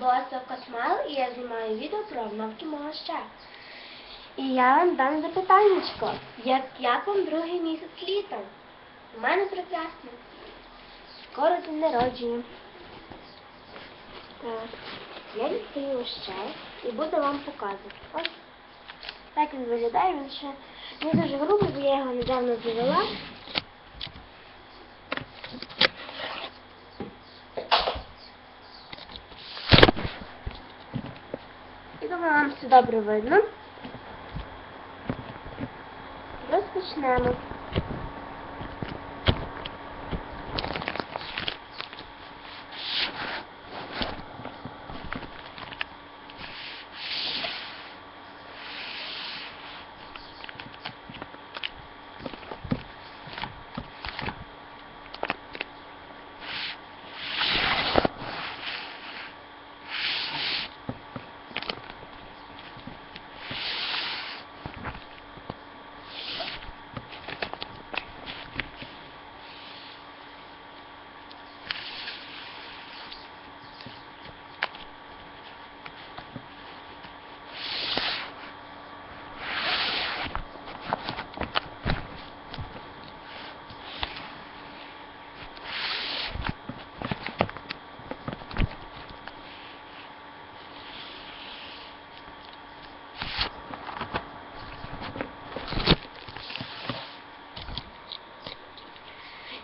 Боса Космал і я знімаю відео про обновки ще. І я вам дам запитаннячко. Як, як вам другий місяць літа? У мене прекрасно. Скоро день народження. Так, я відкрию ще і буду вам показувати. Ось так він виглядає, він ще не дуже грубий, бо я його недавно завела. І думаю, вам все добре видно. Розпочнемо.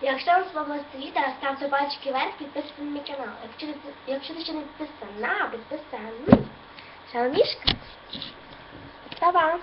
Якщо вам сподобалося відео, ставте пальчики вверх, підписуйтесь на мій канал. Якщо, якщо ти ще не підписана, підписана. Шалмішка. Па-па.